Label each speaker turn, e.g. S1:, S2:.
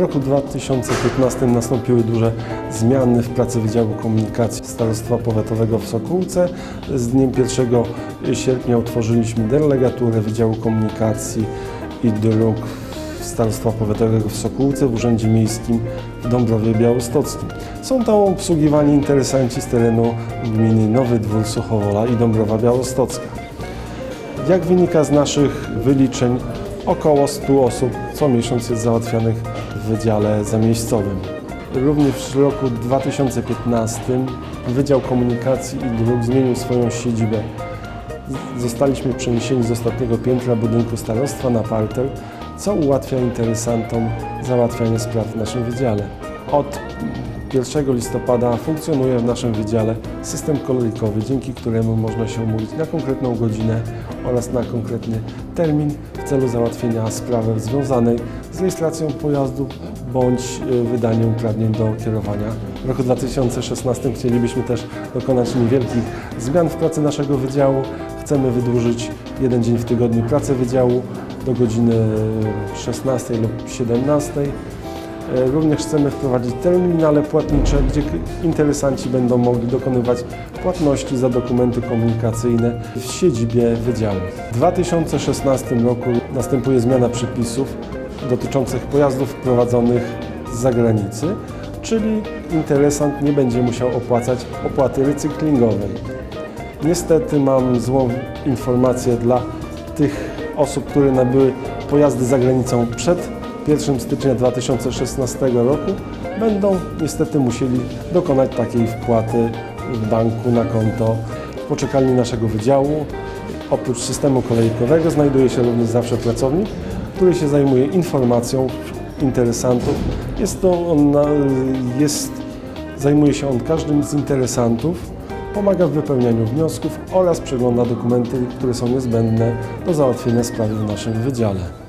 S1: roku 2015 nastąpiły duże zmiany w pracy Wydziału Komunikacji Starostwa Powiatowego w Sokółce. Z dniem 1 sierpnia utworzyliśmy delegaturę Wydziału Komunikacji i Dróg Starostwa Powiatowego w Sokółce w Urzędzie Miejskim w Dąbrowie Białostockim. Są tam obsługiwani interesanci z terenu gminy Nowy Dwór Suchowola i Dąbrowa Białostocka. Jak wynika z naszych wyliczeń, około 100 osób co miesiąc jest załatwianych w Wydziale Zamiejscowym. Również w roku 2015 Wydział Komunikacji i Dróg zmienił swoją siedzibę. Zostaliśmy przeniesieni z ostatniego piętra budynku starostwa na parter, co ułatwia interesantom załatwianie spraw w naszym wydziale. Od 1 listopada funkcjonuje w naszym wydziale system kolorikowy, dzięki któremu można się umówić na konkretną godzinę oraz na konkretny termin w celu załatwienia sprawy związanej z rejestracją pojazdu bądź y, wydaniem uprawnień do kierowania. W roku 2016 chcielibyśmy też dokonać niewielkich zmian w pracy naszego wydziału. Chcemy wydłużyć jeden dzień w tygodniu pracę wydziału do godziny 16 lub 17. E, Również chcemy wprowadzić terminale płatnicze, gdzie interesanci będą mogli dokonywać płatności za dokumenty komunikacyjne w siedzibie wydziału. W 2016 roku następuje zmiana przepisów dotyczących pojazdów wprowadzonych z zagranicy, czyli interesant nie będzie musiał opłacać opłaty recyklingowej. Niestety mam złą informację dla tych osób, które nabyły pojazdy za granicą przed 1 stycznia 2016 roku. Będą niestety musieli dokonać takiej wpłaty w banku na konto poczekalni naszego wydziału. Oprócz systemu kolejkowego znajduje się również zawsze pracownik, który się zajmuje informacją interesantów. Jest to on, jest, zajmuje się on każdym z interesantów, pomaga w wypełnianiu wniosków oraz przegląda dokumenty, które są niezbędne do załatwienia sprawy w naszym wydziale.